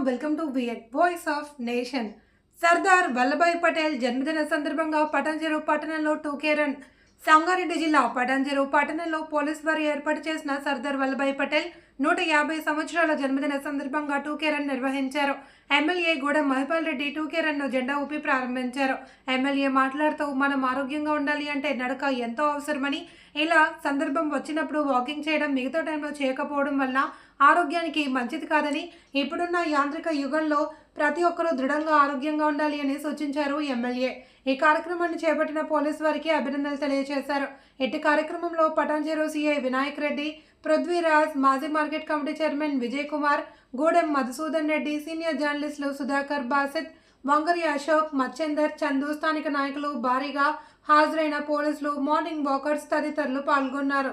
Welcome to వియట్ voice of nation Sardar Vallabhbhai Patel జన్మదిన సందర్భంగా పటాన్చెరు పట్టణంలో టూకే రన్. సంగారెడ్డి జిల్లా పటాన్చెరు పట్టణంలో పోలీస్ వారు ఏర్పాటు చేసిన సర్దార్ వల్లభాయ్ పటేల్ నూట యాభై సంవత్సరాల జన్మదిన సందర్భంగా టూకే రన్ నిర్వహించారు. ఎమ్మెల్యే గూడ మహిపాల్ రెడ్డి టూకే రన్ను జెండా ఊపి ప్రారంభించారు. ఎమ్మెల్యే మాట్లాడుతూ మనం ఆరోగ్యంగా ఉండాలి అంటే నడక ఎంతో అవసరమని ఇలా సందర్భం వచ్చినప్పుడు వాకింగ్ చేయడం మిగతా టైంలో చేయకపోవడం వల్ల ఆరోగ్యానికి మంచిది కాదని ఇప్పుడున్న యాంత్రిక యుగంలో ప్రతి ఒక్కరూ దృఢంగా ఆరోగ్యంగా ఉండాలి అని సూచించారు ఎమ్మెల్యే. ఈ కార్యక్రమాన్ని చేపట్టిన పోలీసు వారికి అభినందనలు తెలియజేశారు. ఇట్టి కార్యక్రమంలో పటాన్చెరు సిఐ వినాయక్ రెడ్డి పృథ్వీరాజ్ మాజీ market committee chairman Vijay Kumar Gudem Madhusudan Reddy senior జర్నలిస్టులు సుధాకర్ బాసిత్ వంగరి అశోక్ మచ్చేందర్ చందు స్థానిక నాయకులు భారీగా హాజరైన పోలీసులు మార్నింగ్ వాకర్స్ తదితరులు పాల్గొన్నారు.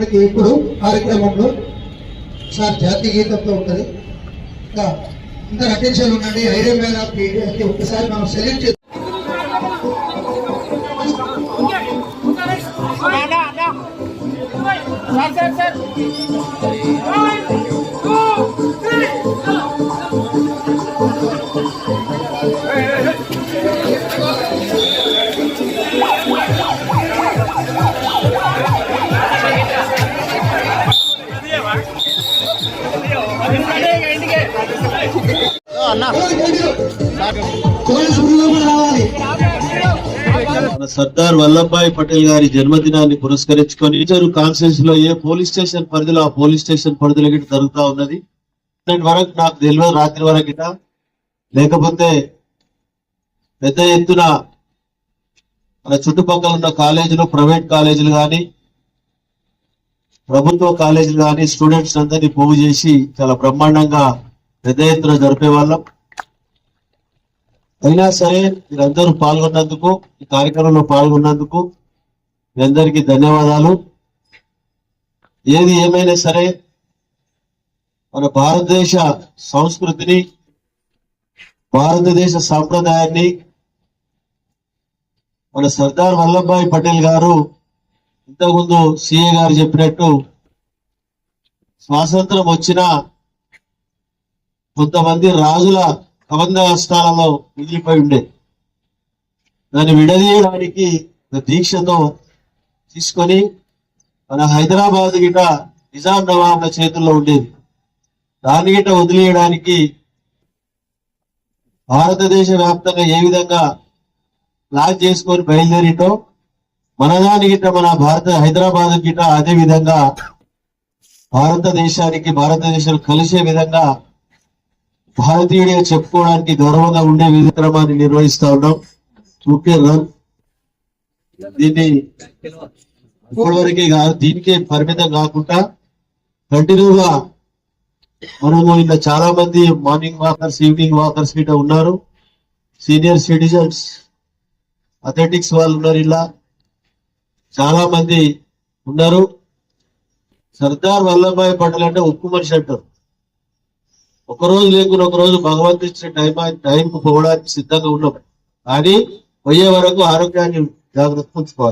మనకి ఇప్పుడు కార్యక్రమంలో సార్ జాతీయ గీతంతో ఉంటుంది. ఇంకా అందరు అటెన్షన్ ఉండండి. ఐరన్ మ్యాన్ ఆఫ్ ఇండియాకి ఒకసారి మనం సెలెక్ట్ చేద్దాం. పోలీసు మన సర్దార్ వల్లభాయ్ పటేల్ గారి జన్మదినాన్ని పురస్కరించుకొని ఇద్దరు కాన్ఫరెన్స్లో ఏ పోలీస్ స్టేషన్ పరిధిలో ఆ పోలీస్ స్టేషన్ పరిధిలో గిట్ట జరుగుతా ఉన్నది. వరకు నాకు తెలియదు రాత్రి వరకు లేకపోతే పెద్ద ఎత్తున మన చుట్టుపక్కల ఉన్న కాలేజీలు ప్రైవేట్ కాలేజీలు కానీ ప్రభుత్వ కాలేజీలు కానీ స్టూడెంట్స్ అందరినీ పోగు చేసి చాలా బ్రహ్మాండంగా పెద్ద ఎత్తున జరిపే వాళ్ళం. అయినా సరే మీరందరూ పాల్గొన్నందుకు ఈ కార్యక్రమంలో పాల్గొన్నందుకు మీ అందరికీ ధన్యవాదాలు. ఏది ఏమైనా సరే మన భారతదేశ సంస్కృతిని భారతదేశ సాంప్రదాయాన్ని మన సర్దార్ వల్లభాయ్ పటేల్ గారు ఇంతకుముందు సిఏ గారు చెప్పినట్టు స్వాతంత్రం వచ్చిన కొంతమంది రాజుల కబంధ హస్తాలలో మిగిలిపోయి ఉండే. దాన్ని విడదీయడానికి దీక్షతో తీసుకొని మన హైదరాబాద్ గిట నిజాం నవాబ్ల చేతుల్లో ఉండేది. దాని గిట వదిలేయడానికి భారతదేశ వ్యాప్తంగా ఏ విధంగా ప్లాన్ చేసుకొని బయలుదేరిటో మన దాని గిట మన భారత హైదరాబాద్ గిట అదే విధంగా భారతదేశానికి భారతదేశం కలిసే విధంగా భారతీయుడిగా చెప్పుకోవడానికి గౌరవంగా ఉండే విక్రమాన్ని నిర్వహిస్తా ఉన్నాం. Okay run. దీన్ని ఇప్పటివరకే కాదు దీనికే పరిమితం కాకుండా కంటిన్యూగా మనము ఇలా చాలా మంది మార్నింగ్ వాకర్స్ ఈవినింగ్ వాకర్స్ గిట్ట ఉన్నారు. సీనియర్ సిటిజన్స్ అథ్లెటిక్స్ వాళ్ళు ఉన్నారు ఇలా. చాలా మంది ఉన్నారు. సర్దార్ వల్లభాయ్ పటేల్ అంటే ఉక్కు మనిషి అంటారు. ఒక రోజు లేకుండా ఒక రోజు భగవంతు ఇచ్చిన టైం టైంకు పోవడానికి సిద్ధంగా ఉన్నాం. కానీ పోయే వరకు ఆరోగ్యాన్ని జాగ్రత్త ఉంచుకోవాలి.